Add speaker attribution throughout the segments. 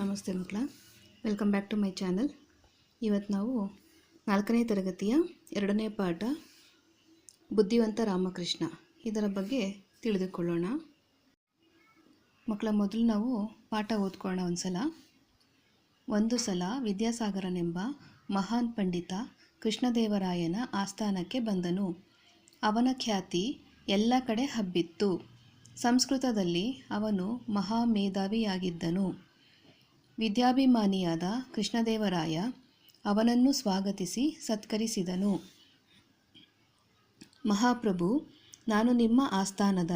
Speaker 1: ನಮಸ್ತೆ ಮಕ್ಕಳ. Welcome back to my channel ಇವತ್ತು ನಾವು ನಾಲ್ಕನೇ ತರಗತಿಯ ಎರಡನೇ ಪಾಠ, ಬುದ್ಧಿವಂತ ರಾಮಕೃಷ್ಣ. ಇದರ ಬಗ್ಗೆ ತಿಳಿದುಕೊಳ್ಳೋಣ. ಮಕ್ಕಳ, ಮೊದಲು ನಾವು ಪಾಠ ಓದ್ಕೊಳ್ಳೋಣ ಒಂದು ಸಲ ಒಂದು ಸಲ ವಿದ್ಯಾಸಾಗರನೆಂಬ ಮಹಾನ್ ಪಂಡಿತ ಕೃಷ್ಣದೇವರಾಯನ ಆಸ್ಥಾನಕ್ಕೆ ಬಂದನು. ಅವನ ಖ್ಯಾತಿ ಎಲ್ಲ ಕಡೆ ಹಬ್ಬಿತ್ತು. ಸಂಸ್ಕೃತದಲ್ಲಿ ಅವನು ಮಹಾಮೇಧಾವಿಯಾಗಿದ್ದನು. ವಿದ್ಯಾಭಿಮಾನಿಯಾದ ಕೃಷ್ಣದೇವರಾಯ ಅವನನ್ನು ಸ್ವಾಗತಿಸಿ ಸತ್ಕರಿಸಿದನು. ಮಹಾಪ್ರಭು, ನಾನು ನಿಮ್ಮ ಆಸ್ಥಾನದ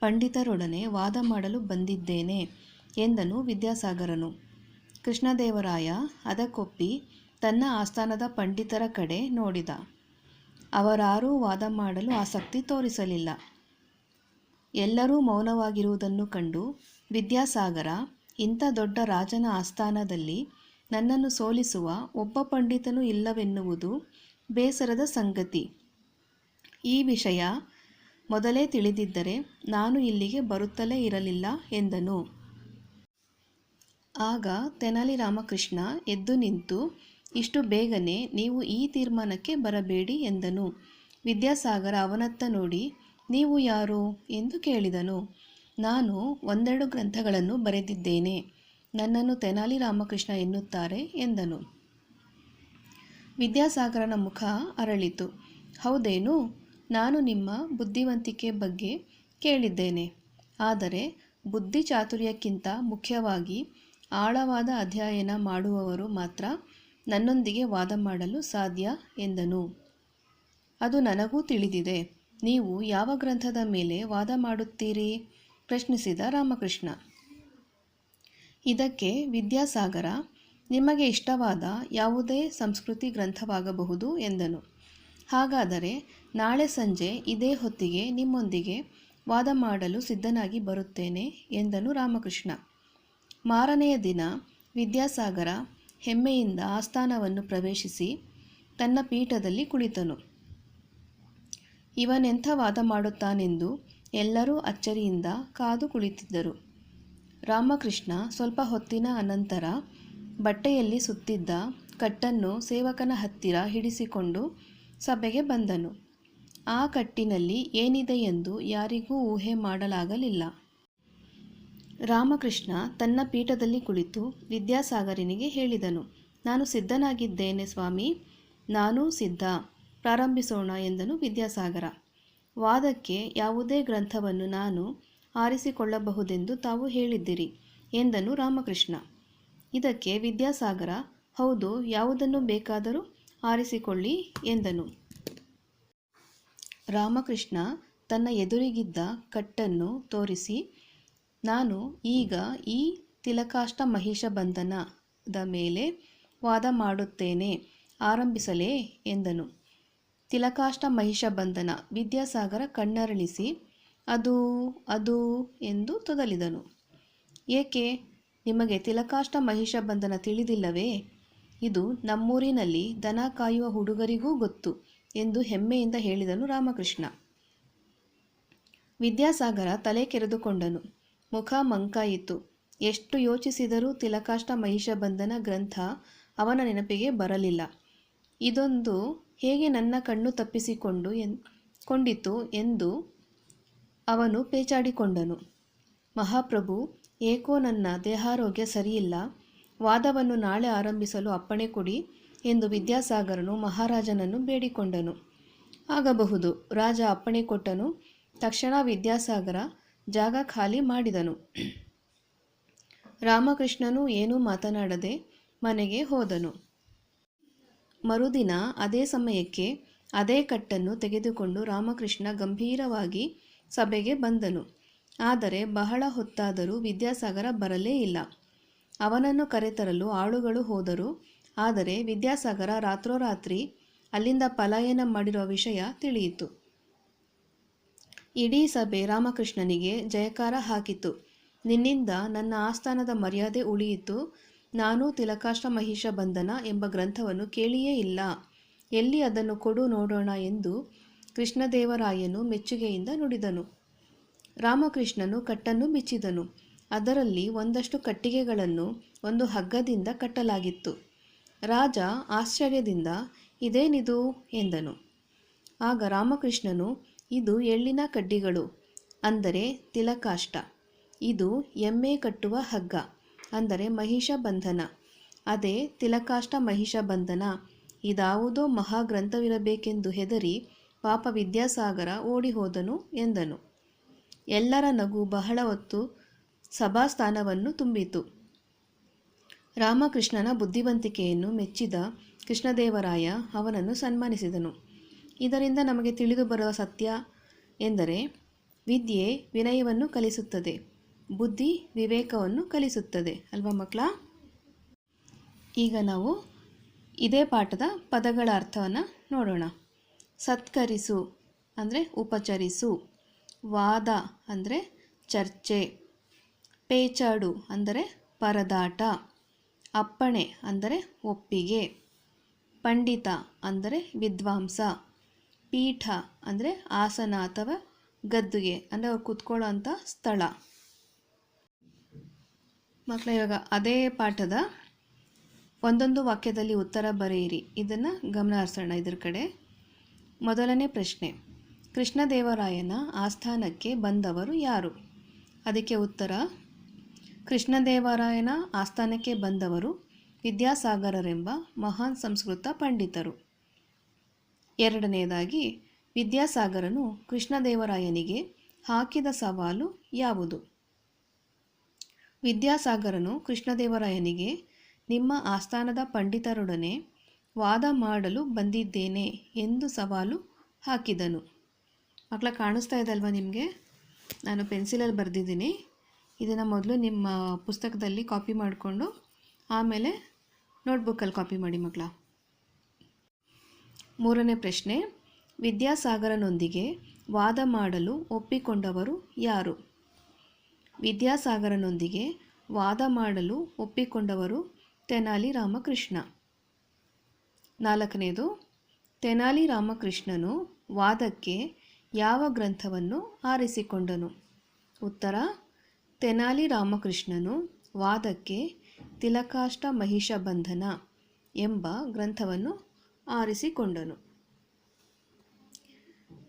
Speaker 1: ಪಂಡಿತರೊಡನೆ ವಾದ ಮಾಡಲು ಬಂದಿದ್ದೇನೆ ಎಂದನು ವಿದ್ಯಾಸಾಗರನು. ಕೃಷ್ಣದೇವರಾಯ ಅದಕ್ಕೊಪ್ಪಿ ತನ್ನ ಆಸ್ಥಾನದ ಪಂಡಿತರ ಕಡೆ ನೋಡಿದ. ಅವರಾರೂ ವಾದ ಮಾಡಲು ಆಸಕ್ತಿ ತೋರಿಸಲಿಲ್ಲ. ಎಲ್ಲರೂ ಮೌನವಾಗಿರುವುದನ್ನು ಕಂಡು ವಿದ್ಯಾಸಾಗರ ಇಂಥ ದೊಡ್ಡ ರಾಜನ ಆಸ್ಥಾನದಲ್ಲಿ ನನ್ನನ್ನು ಸೋಲಿಸುವ ಒಬ್ಬ ಪಂಡಿತನು ಇಲ್ಲವೆನ್ನುವುದು ಬೇಸರದ ಸಂಗತಿ. ಈ ವಿಷಯ ಮೊದಲೇ ತಿಳಿದಿದ್ದರೆ ನಾನು ಇಲ್ಲಿಗೆ ಬರುತ್ತಲೇ ಇರಲಿಲ್ಲ ಎಂದನು. ಆಗ ತೆನಾಲಿ ರಾಮಕೃಷ್ಣ ಎದ್ದು ನಿಂತು, ಇಷ್ಟು ಬೇಗನೆ ನೀವು ಈ ತೀರ್ಮಾನಕ್ಕೆ ಬರಬೇಡಿ ಎಂದನು. ವಿದ್ಯಾಸಾಗರ ಅವನತ್ತ ನೋಡಿ, ನೀವು ಯಾರು? ಎಂದು ಕೇಳಿದನು. ನಾನು ಒಂದೆರಡು ಗ್ರಂಥಗಳನ್ನು ಬರೆದಿದ್ದೇನೆ. ನನ್ನನ್ನು ತೆನಾಲಿ ರಾಮಕೃಷ್ಣ ಎನ್ನುತ್ತಾರೆ ಎಂದನು. ವಿದ್ಯಾಸಾಗರನ ಮುಖ ಅರಳಿತು. ಹೌದೇನು? ನಾನು ನಿಮ್ಮ ಬುದ್ಧಿವಂತಿಕೆ ಬಗ್ಗೆ ಕೇಳಿದ್ದೇನೆ. ಆದರೆ ಬುದ್ಧಿ ಚಾತುರ್ಯಕ್ಕಿಂತ ಮುಖ್ಯವಾಗಿ ಆಳವಾದ ಅಧ್ಯಯನ ಮಾಡುವವರು ಮಾತ್ರ ನನ್ನೊಂದಿಗೆ ವಾದ ಮಾಡಲು ಸಾಧ್ಯ ಎಂದನು. ಅದು ನನಗೂ ತಿಳಿದಿದೆ. ನೀವು ಯಾವ ಗ್ರಂಥದ ಮೇಲೆ ವಾದ ಮಾಡುತ್ತೀರಿ? ಪ್ರಶ್ನಿಸಿದ ರಾಮಕೃಷ್ಣ. ಇದಕ್ಕೆ ವಿದ್ಯಾಸಾಗರ, ನಿಮಗೆ ಇಷ್ಟವಾದ ಯಾವುದೇ ಸಂಸ್ಕೃತಿ ಗ್ರಂಥವಾಗಬಹುದು ಎಂದನು. ಹಾಗಾದರೆ ನಾಳೆ ಸಂಜೆ ಇದೇ ಹೊತ್ತಿಗೆ ನಿಮ್ಮೊಂದಿಗೆ ವಾದ ಮಾಡಲು ಸಿದ್ಧನಾಗಿ ಬರುತ್ತೇನೆ ಎಂದನು ರಾಮಕೃಷ್ಣ. ಮಾರನೆಯ ದಿನ ವಿದ್ಯಾಸಾಗರ ಹೆಮ್ಮೆಯಿಂದ ಆಸ್ಥಾನವನ್ನು ಪ್ರವೇಶಿಸಿ ತನ್ನ ಪೀಠದಲ್ಲಿ ಕುಳಿತನು. ಇವನೆಂಥ ವಾದ ಮಾಡುತ್ತಾನೆಂದು ಎಲ್ಲರೂ ಅಚ್ಚರಿಯಿಂದ ಕಾದು ಕುಳಿತಿದ್ದರು. ರಾಮಕೃಷ್ಣ ಸ್ವಲ್ಪ ಹೊತ್ತಿನ ಅನಂತರ ಬಟ್ಟೆಯಲ್ಲಿ ಸುತ್ತಿದ್ದ ಕಟ್ಟನ್ನು ಸೇವಕನ ಹತ್ತಿರ ಹಿಡಿಸಿಕೊಂಡು ಸಭೆಗೆ ಬಂದನು. ಆ ಕಟ್ಟಿನಲ್ಲಿ ಏನಿದೆ ಎಂದು ಯಾರಿಗೂ ಊಹೆ ಮಾಡಲಾಗಲಿಲ್ಲ. ರಾಮಕೃಷ್ಣ ತನ್ನ ಪೀಠದಲ್ಲಿ ಕುಳಿತು ವಿದ್ಯಾಸಾಗರನಿಗೆ ಹೇಳಿದನು, ನಾನು ಸಿದ್ಧನಾಗಿದ್ದೇನೆ ಸ್ವಾಮಿ. ನಾನೂ ಸಿದ್ಧ. ಪ್ರಾರಂಭಿಸೋಣ ಎಂದನು ವಿದ್ಯಾಸಾಗರ. ವಾದಕ್ಕೆ ಯಾವುದೇ ಗ್ರಂಥವನ್ನು ನಾನು ಆರಿಸಿಕೊಳ್ಳಬಹುದೆಂದು ತಾವು ಹೇಳಿದ್ದಿರಿ, ಎಂದನು ರಾಮಕೃಷ್ಣ. ಇದಕ್ಕೆ ವಿದ್ಯಾಸಾಗರ, ಹೌದು, ಯಾವುದನ್ನು ಬೇಕಾದರೂ ಆರಿಸಿಕೊಳ್ಳಿ, ಎಂದನು. ರಾಮಕೃಷ್ಣ ತನ್ನ ಎದುರಿಗಿದ್ದ ಕಟ್ಟನ್ನು ತೋರಿಸಿ, ನಾನು ಈಗ ಈ ತಿಲಕಾಷ್ಟ ಮಹಿಷ ಬಂಧನದ ಮೇಲೆ ವಾದ ಮಾಡುತ್ತೇನೆ, ಆರಂಭಿಸಲೇ, ಎಂದನು. ತಿಲಕಾಷ್ಟ ಮಹಿಷ ಬಂಧನ ವಿದ್ಯಾಸಾಗರ ಕಣ್ಣರಳಿಸಿ ಅದು ಅದು ಎಂದು ತೊದಲಿದನು. ಏಕೆ? ನಿಮಗೆ ತಿಲಕಾಷ್ಟ ಮಹಿಷ ಬಂಧನ ತಿಳಿದಿಲ್ಲವೇ? ಇದು ನಮ್ಮೂರಿನಲ್ಲಿ ದನ ಕಾಯುವ ಹುಡುಗರಿಗೂ ಗೊತ್ತು ಎಂದು ಹೆಮ್ಮೆಯಿಂದ ಹೇಳಿದನು ರಾಮಕೃಷ್ಣ. ವಿದ್ಯಾಸಾಗರ ತಲೆ ಕೆರೆದುಕೊಂಡನು. ಮುಖ ಮಂಕಾಯಿತು. ಎಷ್ಟು ಯೋಚಿಸಿದರೂ ತಿಲಕಾಷ್ಟ ಮಹಿಷ ಬಂಧನ ಗ್ರಂಥ ಅವನ ನೆನಪಿಗೆ ಬರಲಿಲ್ಲ. ಇದೊಂದು ಹೇಗೆ ನನ್ನ ಕಣ್ಣು ತಪ್ಪಿಸಿಕೊಂಡು ಎನ್, ಕೊಂಡಿತು ಎಂದು ಅವನು ಪೇಚಾಡಿಕೊಂಡನು. ಮಹಾಪ್ರಭು, ಏಕೋ ನನ್ನ ದೇಹಾರೋಗ್ಯ ಸರಿಯಿಲ್ಲ, ವಾದವನ್ನು ನಾಳೆ ಆರಂಭಿಸಲು ಅಪ್ಪಣೆ ಕೊಡಿ ಎಂದು ವಿದ್ಯಾಸಾಗರನು ಮಹಾರಾಜನನ್ನು ಬೇಡಿಕೊಂಡನು. ಆಗಬಹುದು, ರಾಜ ಅಪ್ಪಣೆ ಕೊಟ್ಟನು, ತಕ್ಷಣ ವಿದ್ಯಾಸಾಗರ ಜಾಗ ಖಾಲಿ ಮಾಡಿದನು. ರಾಮಕೃಷ್ಣನು ಏನೂ ಮಾತನಾಡದೆ ಮನೆಗೆ ಹೋದನು. ಮರುದಿನ ಅದೇ ಸಮಯಕ್ಕೆ ಅದೇ ಕಟ್ಟನ್ನು ತೆಗೆದುಕೊಂಡು ರಾಮಕೃಷ್ಣ ಗಂಭೀರವಾಗಿ ಸಭೆಗೆ ಬಂದನು. ಆದರೆ ಬಹಳ ಹೊತ್ತಾದರೂ ವಿದ್ಯಾಸಾಗರ ಬರಲೇ ಇಲ್ಲ. ಅವನನ್ನು ಕರೆತರಲು ಆಳುಗಳು ಹೋದರು. ಆದರೆ ವಿದ್ಯಾಸಾಗರ ರಾತ್ರೋರಾತ್ರಿ ಅಲ್ಲಿಂದ ಪಲಾಯನ ಮಾಡಿರುವ ವಿಷಯ ತಿಳಿಯಿತು. ಇಡೀ ಸಭೆ ರಾಮಕೃಷ್ಣನಿಗೆ ಜಯಕಾರ ಹಾಕಿತು. ನಿನ್ನಿಂದ ನನ್ನ ಆಸ್ಥಾನದ ಮರ್ಯಾದೆ ಉಳಿಯಿತು. ನಾನು ತಿಲಕಾಷ್ಟ ಮಹಿಷ ಬಂಧನ ಎಂಬ ಗ್ರಂಥವನ್ನು ಕೇಳಿಯೇ ಇಲ್ಲ. ಎಲ್ಲಿ ಅದನ್ನು ಕೊಡು ನೋಡೋಣ ಎಂದು ಕೃಷ್ಣದೇವರಾಯನು ಮೆಚ್ಚುಗೆಯಿಂದ ನುಡಿದನು. ರಾಮಕೃಷ್ಣನು ಕಟ್ಟನ್ನು ಬಿಚ್ಚಿದನು. ಅದರಲ್ಲಿ ಒಂದಷ್ಟು ಕಟ್ಟಿಗೆಗಳನ್ನು ಒಂದು ಹಗ್ಗದಿಂದ ಕಟ್ಟಲಾಗಿತ್ತು. ರಾಜ ಆಶ್ಚರ್ಯದಿಂದ, ಇದೇನಿದು? ಎಂದನು. ಆಗ ರಾಮಕೃಷ್ಣನು, ಇದು ಎಳ್ಳಿನ ಕಡ್ಡಿಗಳು, ಅಂದರೆ ತಿಲಕಾಷ್ಟ. ಇದು ಎಮ್ಮೆ ಕಟ್ಟುವ ಹಗ್ಗ. ಅಂದರೆ ಮಹಿಷ ಬಂಧನ ಅದೇ ತಿಲಕಾಷ್ಟ ಮಹಿಷ ಬಂಧನ ಇದಾವುದೋ ಮಹಾಗ್ರಂಥವಿರಬೇಕೆಂದು ಹೆದರಿ ಪಾಪ ವಿದ್ಯಾಸಾಗರ ಓಡಿ ಹೋದನು ಎಂದನು. ಎಲ್ಲರ ನಗು ಬಹಳ ಹೊತ್ತು ಸಭಾಸ್ಥಾನವನ್ನು ತುಂಬಿತು. ರಾಮಕೃಷ್ಣನ ಬುದ್ಧಿವಂತಿಕೆಯನ್ನು ಮೆಚ್ಚಿದ ಕೃಷ್ಣದೇವರಾಯ ಅವನನ್ನು ಸನ್ಮಾನಿಸಿದನು. ಇದರಿಂದ ನಮಗೆ ತಿಳಿದು ಬರುವ ಸತ್ಯ ಎಂದರೆ ವಿದ್ಯೆ ವಿನಯವನ್ನು ಕಲಿಸುತ್ತದೆ. ಬುದ್ಧಿ ವಿವೇಕವನ್ನು ಕಲಿಸುತ್ತದೆ. ಅಲ್ವಾ ಮಕ್ಕಳ? ಈಗ ನಾವು ಇದೇ ಪಾಠದ ಪದಗಳ ಅರ್ಥವನ್ನು ನೋಡೋಣ. ಸತ್ಕರಿಸು ಅಂದರೆ ಉಪಚರಿಸು. ವಾದ ಅಂದರೆ ಚರ್ಚೆ. ಪೇಚಾಡು ಅಂದರೆ ಪರದಾಟ. ಅಪ್ಪಣೆ ಅಂದರೆ ಒಪ್ಪಿಗೆ. ಪಂಡಿತ ಅಂದರೆ ವಿದ್ವಾಂಸ. ಪೀಠ ಅಂದರೆ ಆಸನ ಅಥವಾ ಗದ್ದುಗೆ, ಅಂದರೆ ಅವ್ರು ಕೂತ್ಕೊಳ್ಳೋ ಸ್ಥಳ. ಮಕ್ಕಳ ಇವಾಗ ಅದೇ ಪಾಠದ ಒಂದೊಂದು ವಾಕ್ಯದಲ್ಲಿ ಉತ್ತರ ಬರೆಯಿರಿ. ಇದನ್ನು ಗಮನ ಹರಿಸೋಣ ಇದ್ರ ಕಡೆ. ಮೊದಲನೇ ಪ್ರಶ್ನೆ. ಕೃಷ್ಣದೇವರಾಯನ ಆಸ್ಥಾನಕ್ಕೆ ಬಂದವರು ಯಾರು? ಅದಕ್ಕೆ ಉತ್ತರ, ಕೃಷ್ಣದೇವರಾಯನ ಆಸ್ಥಾನಕ್ಕೆ ಬಂದವರು ವಿದ್ಯಾಸಾಗರರೆಂಬ ಮಹಾನ್ ಸಂಸ್ಕೃತ ಪಂಡಿತರು. ಎರಡನೆಯದಾಗಿ ವಿದ್ಯಾಸಾಗರನು ಕೃಷ್ಣದೇವರಾಯನಿಗೆ ಹಾಕಿದ ಸವಾಲು ಯಾವುದು? ವಿದ್ಯಾಸಾಗರನು ಕೃಷ್ಣದೇವರಾಯನಿಗೆ, ನಿಮ್ಮ ಆಸ್ಥಾನದ ಪಂಡಿತರೊಡನೆ ವಾದ ಮಾಡಲು ಬಂದಿದ್ದೇನೆ ಎಂದು ಸವಾಲು ಹಾಕಿದನು. ಮಕ್ಕಳ, ಕಾಣಿಸ್ತಾ ಇದೆ ಅಲ್ವಾ ನಿಮಗೆ? ನಾನು ಪೆನ್ಸಿಲಲ್ಲಿ ಬರೆದಿದ್ದೀನಿ. ಇದನ್ನು ಮೊದಲು ನಿಮ್ಮ ಪುಸ್ತಕದಲ್ಲಿ ಕಾಪಿ ಮಾಡಿಕೊಂಡು ಆಮೇಲೆ ನೋಟ್ಬುಕ್ಕಲ್ಲಿ ಕಾಪಿ ಮಾಡಿ ಮಕ್ಕಳ. ಮೂರನೇ ಪ್ರಶ್ನೆ, ವಿದ್ಯಾಸಾಗರನೊಂದಿಗೆ ವಾದ ಮಾಡಲು ಒಪ್ಪಿಕೊಂಡವರು ಯಾರು? ವಿದ್ಯಾಸಾಗರನೊಂದಿಗೆ ವಾದ ಮಾಡಲು ಒಪ್ಪಿಕೊಂಡವರು ತೆನಾಲಿ ರಾಮಕೃಷ್ಣ. ನಾಲ್ಕನೇದು, ತೆನಾಲಿ ರಾಮಕೃಷ್ಣನು ವಾದಕ್ಕೆ ಯಾವ ಗ್ರಂಥವನ್ನು ಆರಿಸಿಕೊಂಡನು? ಉತ್ತರ, ತೆನಾಲಿ ರಾಮಕೃಷ್ಣನು ವಾದಕ್ಕೆ ತಿಲಕಾಷ್ಟ ಮಹಿಷ ಬಂಧನ ಎಂಬ ಗ್ರಂಥವನ್ನು ಆರಿಸಿಕೊಂಡನು.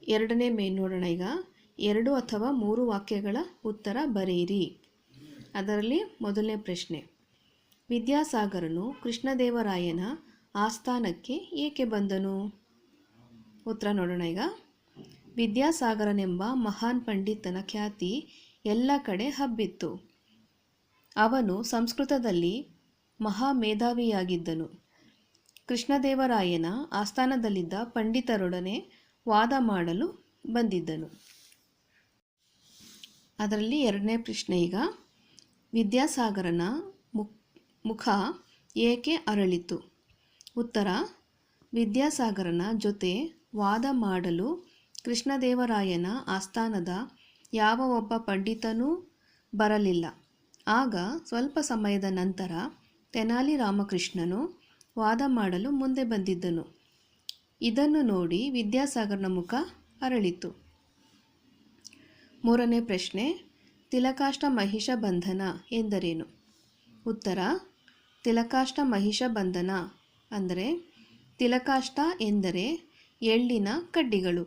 Speaker 1: ಎರಡನೇ ಮೇನ್ ನೋಡೋಣ ಈಗ. ಎರಡು ಅಥವಾ ಮೂರು ವಾಕ್ಯಗಳ ಉತ್ತರ ಬರೆಯಿರಿ. ಅದರಲ್ಲಿ ಮೊದಲನೇ ಪ್ರಶ್ನೆ, ವಿದ್ಯಾಸಾಗರನು ಕೃಷ್ಣದೇವರಾಯನ ಆಸ್ಥಾನಕ್ಕೆ ಏಕೆ ಬಂದನು? ಉತ್ತರ ನೋಡೋಣ ಈಗ. ವಿದ್ಯಾಸಾಗರನೆಂಬ ಮಹಾನ್ ಪಂಡಿತನ ಖ್ಯಾತಿ ಎಲ್ಲ ಕಡೆ ಹಬ್ಬಿತ್ತು. ಅವನು ಸಂಸ್ಕೃತದಲ್ಲಿ ಮಹಾ ಮೇಧಾವಿಯಾಗಿದ್ದನು ಕೃಷ್ಣದೇವರಾಯನ ಆಸ್ಥಾನದಲ್ಲಿದ್ದ ಪಂಡಿತರೊಡನೆ ವಾದ ಮಾಡಲು ಬಂದಿದ್ದನು. ಅದರಲ್ಲಿ ಎರಡನೇ ಪ್ರಶ್ನೆ ಈಗ. ವಿದ್ಯಾಸಾಗರನ ಮುಖ ಏಕೆ ಅರಳಿತು? ಉತ್ತರ, ವಿದ್ಯಾಸಾಗರನ ಜೊತೆ ವಾದ ಮಾಡಲು ಕೃಷ್ಣದೇವರಾಯನ ಆಸ್ಥಾನದ ಯಾವ ಒಬ್ಬ ಪಂಡಿತನೂ ಬರಲಿಲ್ಲ. ಆಗ ಸ್ವಲ್ಪ ಸಮಯದ ನಂತರ ತೆನಾಲಿ ರಾಮಕೃಷ್ಣನು ವಾದ ಮಾಡಲು ಮುಂದೆ ಬಂದಿದ್ದನು. ಇದನ್ನು ನೋಡಿ ವಿದ್ಯಾಸಾಗರನ ಮುಖ ಅರಳಿತು. ಮೂರನೇ ಪ್ರಶ್ನೆ ತಿಲಕಾಷ್ಟ ಮಹಿಷ ಬಂಧನ ಎಂದರೇನು? ಉತ್ತರ ತಿಲಕಾಷ್ಟ ಮಹಿಷ ಬಂಧನ ಅಂದರೆ ತಿಲಕಾಷ್ಟ ಎಂದರೆ ಎಳ್ಳಿನ ಕಡ್ಡಿಗಳು.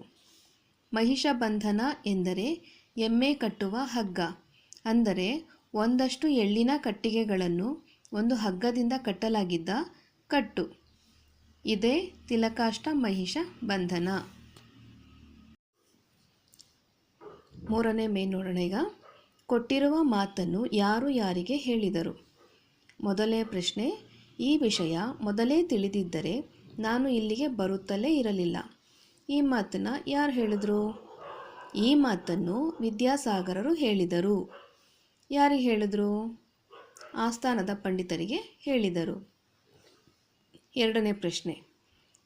Speaker 1: ಮಹಿಷ ಬಂಧನ ಎಂದರೆ ಎಮ್ಮೆ ಕಟ್ಟುವ ಹಗ್ಗ. ಅಂದರೆ ಒಂದಷ್ಟು ಎಳ್ಳಿನ ಕಟ್ಟಿಗೆಗಳನ್ನು ಒಂದು ಹಗ್ಗದಿಂದ ಕಟ್ಟಲಾಗಿದ್ದ ಕಟ್ಟು. ಇದೇ ತಿಲಕಾಷ್ಟ ಮಹಿಷ ಬಂಧನ ಮೂರನೇ ಮೇನ್ ನೋಡೋಣ ಕೊಟ್ಟಿರುವ ಮಾತನ್ನು ಯಾರು ಯಾರಿಗೆ ಹೇಳಿದರು? ಮೊದಲೇ ಪ್ರಶ್ನೆ, ಈ ವಿಷಯ ಮೊದಲೇ ತಿಳಿದಿದ್ದರೆ ನಾನು ಇಲ್ಲಿಗೆ ಬರುತ್ತಲೇ ಇರಲಿಲ್ಲ. ಈ ಮಾತನ್ನು ಯಾರು ಹೇಳಿದರು? ಈ ಮಾತನ್ನು ವಿದ್ಯಾಸಾಗರರು ಹೇಳಿದರು. ಯಾರಿಗೆ ಹೇಳಿದರು? ಆಸ್ಥಾನದ ಪಂಡಿತರಿಗೆ ಹೇಳಿದರು. ಎರಡನೇ ಪ್ರಶ್ನೆ,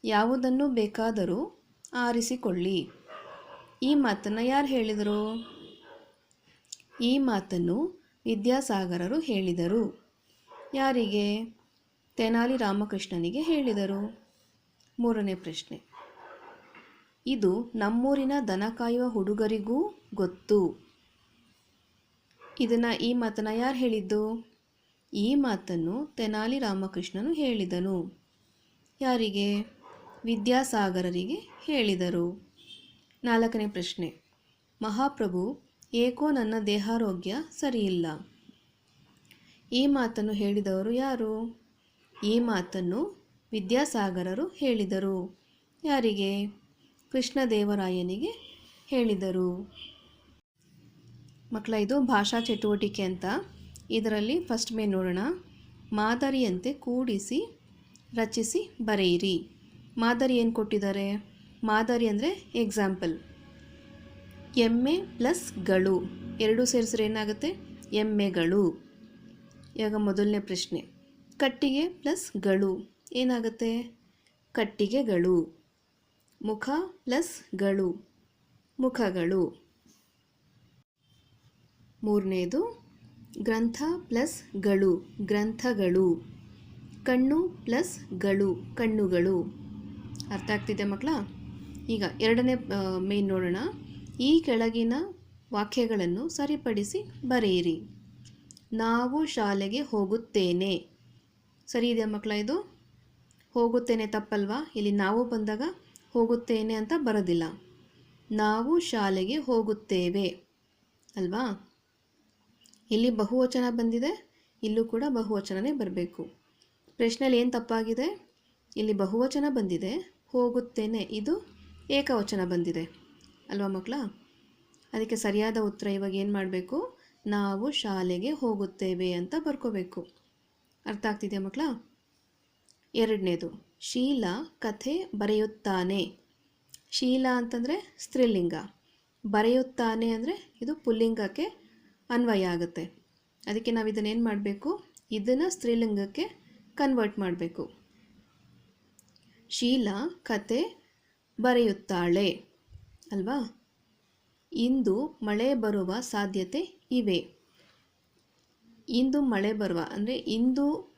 Speaker 1: ಯಾವುದನ್ನು ಬೇಕಾದರೂ ಆರಿಸಿಕೊಳ್ಳಿ. ಈ ಮಾತನ್ನು ಯಾರು ಹೇಳಿದರು? ಈ ಮಾತನ್ನು ವಿದ್ಯಾಸಾಗರರು ಹೇಳಿದರು. ಯಾರಿಗೆ? ತೆನಾಲಿ ರಾಮಕೃಷ್ಣನಿಗೆ ಹೇಳಿದರು. ಮೂರನೇ ಪ್ರಶ್ನೆ. ಇದು ನಮ್ಮೂರಿನ ದನ ಕಾಯುವ ಹುಡುಗರಿಗೂ ಗೊತ್ತು. ಇದನ್ನು ಈ ಮಾತನ್ನು ಯಾರು ಹೇಳಿದ್ದು? ಈ ಮಾತನ್ನು ತೆನಾಲಿ ರಾಮಕೃಷ್ಣನು ಹೇಳಿದನು. ಯಾರಿಗೆ? ವಿದ್ಯಾಸಾಗರರಿಗೆ ಹೇಳಿದರು. ನಾಲ್ಕನೇ ಪ್ರಶ್ನೆ. ಮಹಾಪ್ರಭು, ಏಕೋ ನನ್ನ ದೇಹಾರೋಗ್ಯ ಸರಿಯಿಲ್ಲ. ಈ ಮಾತನ್ನು ಹೇಳಿದವರು ಯಾರು? ಈ ಮಾತನ್ನು ವಿದ್ಯಾಸಾಗರರು ಹೇಳಿದರು. ಯಾರಿಗೆ? ಕೃಷ್ಣದೇವರಾಯನಿಗೆ ಹೇಳಿದರು. ಮಕ್ಕಳ, ಇದು ಭಾಷಾ ಚಟುವಟಿಕೆ ಅಂತ. ಇದರಲ್ಲಿ ಫಸ್ಟ್ ಮೇ ನೋಡೋಣ. ಮಾದರಿಯಂತೆ ಕೂಡಿಸಿ, ರಚಿಸಿ ಬರೆಯಿರಿ. ಮಾದರಿ ಏನು ಕೊಟ್ಟಿದ್ದಾರೆ? ಮಾದರಿ ಅಂದರೆ ಎಕ್ಸಾಂಪಲ್ ಎಮ್ಮೆ ಪ್ಲಸ್ಗಳು. ಎರಡು ಸೇರಿಸ್ರೆ ಏನಾಗುತ್ತೆ? ಎಮ್ಮೆಗಳು. ಇವಾಗ ಮೊದಲನೇ ಪ್ರಶ್ನೆ. ಕಟ್ಟಿಗೆ ಪ್ಲಸ್ಗಳು. ಏನಾಗುತ್ತೆ? ಕಟ್ಟಿಗೆಗಳು. ಮುಖ ಪ್ಲಸ್ಗಳು. ಮುಖಗಳು. ಮೂರನೇದು, ಗ್ರಂಥ ಪ್ಲಸ್ಗಳು. ಗ್ರಂಥಗಳು. ಕಣ್ಣು ಪ್ಲಸ್ಗಳು. ಕಣ್ಣುಗಳು. ಅರ್ಥ ಆಗ್ತಿದೆ ಮಕ್ಕಳ? ಈಗ ಎರಡನೇ ಮೇನ್ ನೋಡೋಣ. ಈ ಕೆಳಗಿನ ವಾಕ್ಯಗಳನ್ನು ಸರಿಪಡಿಸಿ ಬರೆಯಿರಿ. ನಾವು ಶಾಲೆಗೆ ಹೋಗುತ್ತೇನೆ. ಸರಿ ಇದೆಯಾ ಮಕ್ಕಳ ಇದು? ಹೋಗುತ್ತೇನೆ ತಪ್ಪಲ್ವಾ? ಇಲ್ಲಿ ನಾವು ಬಂದಾಗ ಹೋಗುತ್ತೇನೆ ಅಂತ ಬರೋದಿಲ್ಲ. ನಾವು ಶಾಲೆಗೆ ಹೋಗುತ್ತೇವೆ. ಅಲ್ವಾ? ಇಲ್ಲಿ ಬಹುವಚನ ಬಂದಿದೆ. ಇಲ್ಲೂ ಕೂಡ ಬಹುವಚನನೇ ಬರಬೇಕು. ಪ್ರಶ್ನೆಯಲ್ಲಿ ಏನು ತಪ್ಪಾಗಿದೆ? ಇಲ್ಲಿ ಬಹುವಚನ ಬಂದಿದೆ. ಹೋಗುತ್ತೇನೆ. ಇದು ಏಕವಚನ ಬಂದಿದೆ. ಅಲ್ವಾ ಮಕ್ಕಳ? ಅದಕ್ಕೆ ಸರಿಯಾದ ಉತ್ತರ ಇವಾಗ ಏನು ಮಾಡಬೇಕು? ನಾವು ಶಾಲೆಗೆ ಹೋಗುತ್ತೇವೆ ಅಂತ ಬರ್ಕೋಬೇಕು. ಅರ್ಥ ಆಗ್ತಿದೆಯಾ ಮಕ್ಕಳ? ಎರಡನೇದು, ಶೀಲಾ ಕಥೆ ಬರೆಯುತ್ತಾನೆ. ಶೀಲಾ ಅಂತಂದರೆ ಸ್ತ್ರೀಲಿಂಗ. ಬರೆಯುತ್ತಾನೆ ಅಂದರೆ ಇದು ಪುಲ್ಲಿಂಗಕ್ಕೆ ಅನ್ವಯ ಆಗುತ್ತೆ. ಅದಕ್ಕೆ ನಾವು ಇದನ್ನೇನು ಮಾಡಬೇಕು? ಇದನ್ನು ಸ್ತ್ರೀಲಿಂಗಕ್ಕೆ ಕನ್ವರ್ಟ್ ಮಾಡಬೇಕು. ಶೀಲಾ ಕತೆ ಬರೆಯುತ್ತಾಳೆ. ಅಲ್ವಾ? ಇಂದು ಮಳೆ ಬರುವ ಸಾಧ್ಯತೆ ಇವೆ. ಇಂದು ಮಳೆ ಬರುವ, ಅಂದರೆ ಇಂದು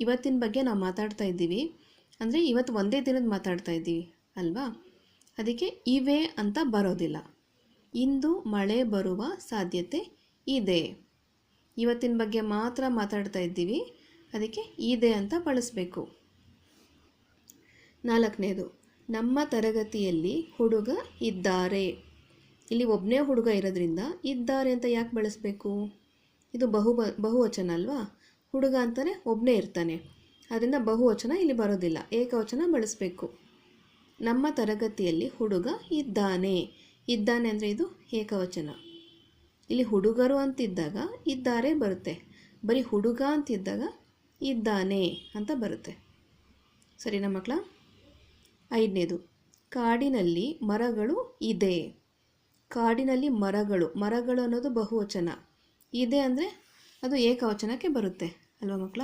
Speaker 1: ಇವತ್ತಿನ ಬಗ್ಗೆ ನಾವು ಮಾತಾಡ್ತಾ ಇದ್ದೀವಿ. ಅಂದರೆ ಇವತ್ತು ಒಂದೇ ದಿನದ ಮಾತಾಡ್ತಾ ಇದ್ದೀವಿ, ಅಲ್ವಾ? ಅದಕ್ಕೆ ಇವೆ ಅಂತ ಬರೋದಿಲ್ಲ. ಇಂದು ಮಳೆ ಬರುವ ಸಾಧ್ಯತೆ ಇದೆ. ಇವತ್ತಿನ ಬಗ್ಗೆ ಮಾತ್ರ ಮಾತಾಡ್ತಾ ಇದ್ದೀವಿ. ಅದಕ್ಕೆ ಇದೆ ಅಂತ ಬಳಸಬೇಕು. ನಾಲ್ಕನೇದು ನಮ್ಮ ತರಗತಿಯಲ್ಲಿ ಹುಡುಗ ಇದ್ದಾರೆ. ಇಲ್ಲಿ ಒಬ್ಬನೇ ಹುಡುಗ ಇರೋದ್ರಿಂದ ಇದ್ದಾರೆ ಅಂತ ಯಾಕೆ ಬಳಸಬೇಕು? ಇದು ಬಹು ಬಹುವಚನ ಅಲ್ವಾ? ಹುಡುಗ ಅಂತಾನೆ ಒಬ್ಬನೇ ಇರ್ತಾನೆ. ಅದರಿಂದ ಬಹುವಚನ ಇಲ್ಲಿ ಬರೋದಿಲ್ಲ. ಏಕವಚನ ಬಳಸಬೇಕು. ನಮ್ಮ ತರಗತಿಯಲ್ಲಿ ಹುಡುಗ ಇದ್ದಾನೆ. ಇದ್ದಾನೆ ಅಂದರೆ ಇದು ಏಕವಚನ. ಇಲ್ಲಿ ಹುಡುಗರು ಅಂತಿದ್ದಾಗ ಇದ್ದಾರೆ ಬರುತ್ತೆ. ಬರೀ ಹುಡುಗ ಅಂತಿದ್ದಾಗ ಇದ್ದಾನೆ ಅಂತ ಬರುತ್ತೆ. ಸರಿನಾ ಮಕ್ಕಳ? ಐದನೇದು, ಕಾಡಿನಲ್ಲಿ ಮರಗಳು ಇದೆ. ಕಾಡಿನಲ್ಲಿ ಮರಗಳು ಮರಗಳು ಅನ್ನೋದು ಬಹುವಚನ. ಇದೆ ಅಂದರೆ ಅದು ಏಕವಚನಕ್ಕೆ ಬರುತ್ತೆ, ಅಲ್ವಾ ಮಕ್ಕಳ?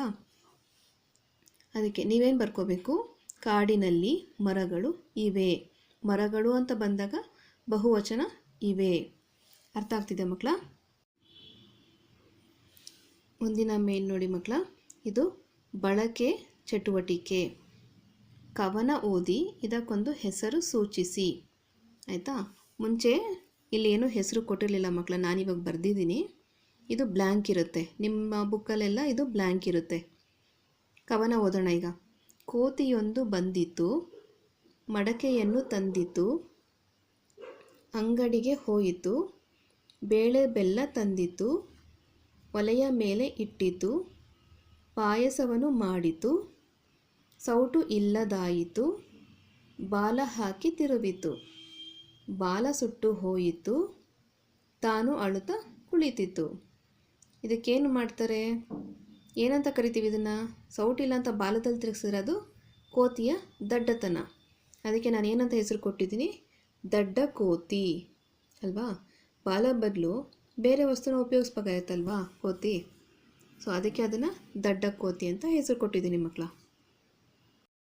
Speaker 1: ಅದಕ್ಕೆ ನೀವೇನು ಬರ್ಕೋಬೇಕು? ಕಾಡಿನಲ್ಲಿ ಮರಗಳು ಇವೆ. ಮರಗಳು ಅಂತ ಬಂದಾಗ ಬಹುವಚನ ಇವೆ. ಅರ್ಥ ಆಗ್ತಿದೆ ಮಕ್ಕಳ? ಮುಂದಿನ ಮೇಲ್ ನೋಡಿ ಮಕ್ಕಳ. ಇದು ಬಳಕೆ ಚಟುವಟಿಕೆ. ಕವನ ಓದಿ ಇದಕ್ಕೊಂದು ಹೆಸರು ಸೂಚಿಸಿ. ಆಯಿತಾ? ಮುಂಚೆ ಇಲ್ಲಿ ಏನೂ ಹೆಸರು ಕೊಟ್ಟಿರಲಿಲ್ಲ ಮಕ್ಕಳ ನಾನಿವಾಗ ಬರೆದಿದ್ದೀನಿ. ಇದು ಬ್ಲ್ಯಾಂಕ್ ಇರುತ್ತೆ. ನಿಮ್ಮ ಬುಕ್ಕಲ್ಲೆಲ್ಲ ಇದು ಬ್ಲ್ಯಾಂಕ್ ಇರುತ್ತೆ. ಕವನ ಓದೋಣ ಈಗ. ಕೋತಿಯೊಂದು ಬಂದಿತು ಮಡಕೆಯನ್ನು ತಂದಿತು ಅಂಗಡಿಗೆ ಹೋಯಿತು, ಬೇಳೆ ಬೆಲ್ಲ ತಂದಿತು ಒಲೆಯ ಮೇಲೆ ಇಟ್ಟಿತು, ಪಾಯಸವನ್ನು ಮಾಡಿತು. ಸೌಟು ಇಲ್ಲದಾಯಿತು, ಬಾಲ ಹಾಕಿ ತಿರುವಿತು. ಬಾಲ ಸುಟ್ಟು ಹೋಯಿತು, ತಾನು ಅಳುತ್ತಾ ಕುಳಿತಿತು. ಇದಕ್ಕೇನು ಮಾಡ್ತಾರೆ? ಏನಂತ ಕರಿತೀವಿ ಇದನ್ನು? ಸೌಟಿಲ್ಲ ಅಂತ ಬಾಲದಲ್ಲಿ ತಿರುಗಿಸಿದ್ರೆ ಅದು ಕೋತಿಯ ದಡ್ಡತನ. ಅದಕ್ಕೆ ನಾನು ಏನಂತ ಹೆಸರು ಕೊಟ್ಟಿದ್ದೀನಿ? ದಡ್ಡ ಕೋತಿ, ಅಲ್ವಾ? ಬಾಲ ಬದಲು ಬೇರೆ ವಸ್ತುನ ಉಪಯೋಗಿಸ್ಬೇಕಾಗತ್ತಲ್ವಾ ಕೋತಿ? ಸೊ ಅದಕ್ಕೆ ಅದನ್ನು ದಡ್ಡ ಕೋತಿ ಅಂತ ಹೆಸರು ಕೊಟ್ಟಿದ್ದೀನಿ ಮಕ್ಕಳ